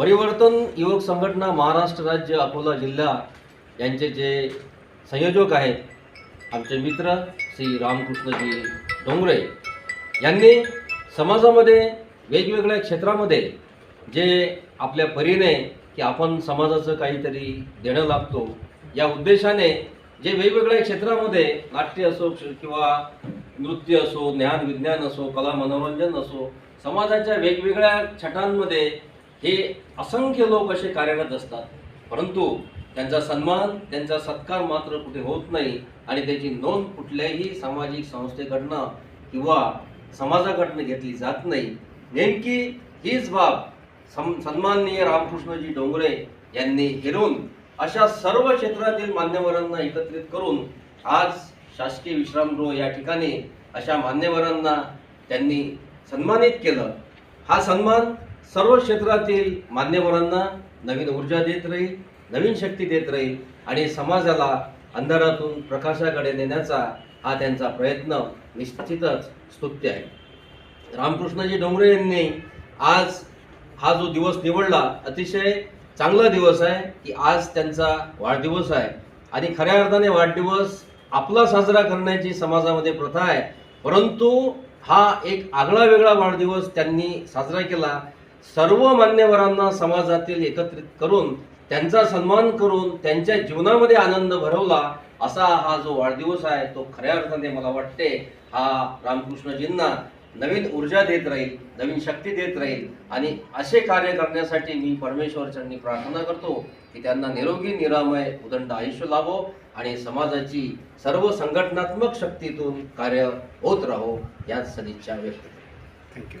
परिवर्तन युवक संघटना महाराष्ट्र राज्य अकोला जिल्हा यांचे जे संयोजक आहेत आमचे मित्र श्री रामकृष्णजी डोंगरे यांनी समाजामध्ये वेगवेगळ्या क्षेत्रामध्ये जे आपल्या परीने की आपण समाजाचं काहीतरी देणं लागतो या उद्देशाने जे वेगवेगळ्या क्षेत्रामध्ये नाट्य असो किंवा नृत्य असो ज्ञान विज्ञान असो कला मनोरंजन असो समाजाच्या वेगवेगळ्या छटांमध्ये हे असंख्य लोक असे कार्यरत असतात परंतु त्यांचा सन्मान त्यांचा सत्कार मात्र कुठे होत नाही आणि त्याची नोंद कुठल्याही सामाजिक संस्थेकडनं किंवा समाजाकडनं घेतली जात नाही. नेमकी हीच बाब सम सन्माननीय रामकृष्णजी डोंगरे यांनी हेरून अशा सर्व क्षेत्रातील मान्यवरांना एकत्रित करून आज शासकीय विश्रामगृह या ठिकाणी अशा मान्यवरांना त्यांनी सन्मानित केलं. हा सन्मान सर्व क्षेत्रातील मान्यवरांना नवीन ऊर्जा देत राहील नवीन शक्ती देत राहील आणि समाजाला अंधारातून प्रकाशाकडे नेण्याचा हा त्यांचा प्रयत्न निश्चितच स्तुत्य आहे. रामकृष्णजी डोंगरे यांनी आज हा जो दिवस निवडला अतिशय चांगला दिवस आहे की आज त्यांचा वाढदिवस आहे. आणि खऱ्या अर्थाने वाढदिवस आपला साजरा करण्याची समाजामध्ये प्रथा आहे परंतु हा एक आगळा वेगळा वाढदिवस त्यांनी साजरा केला सर्व मान्यवरांना समाजातील एकत्रित करून त्यांचा सन्मान करून त्यांच्या जीवनामध्ये आनंद भरवला असा हा जो वाढदिवस आहे तो खऱ्या अर्थाने मला वाटते हा रामकृष्णजींना नवीन ऊर्जा देत राहील नवीन शक्ती देत राहील. आणि असे कार्य करण्यासाठी मी परमेश्वरच्यांनी प्रार्थना करतो की त्यांना निरोगी निरामय उदंड आयुष्य लाभो आणि समाजाची सर्व संघटनात्मक शक्तीतून कार्य होत राहो याच सदिच्छा व्यक्त करतो. थँक्यू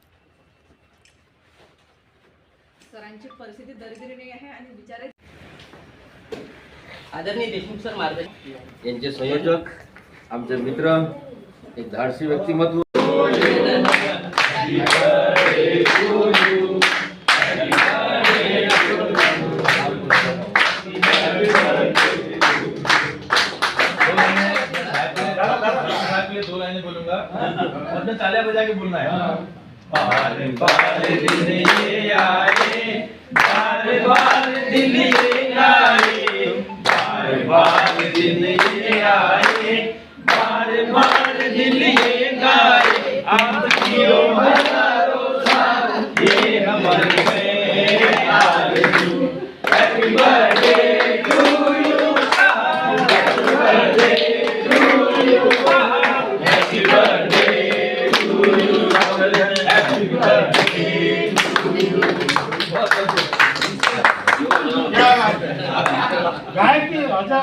सरांची परिस्थिती दरिद्रीने आहे आणि बिचारे आदरणीय देशमुख सर मार्गदर्शन यांचे संयोजक आमचे मित्र एक धाडसी व्यक्तिमत्व. दो लाइनें बोलूंगा मतलब तालियां बजा के बोलना है. बार बार दिन ये आए बार बार दिन ये आए बार बार दिन ये काय की राजा.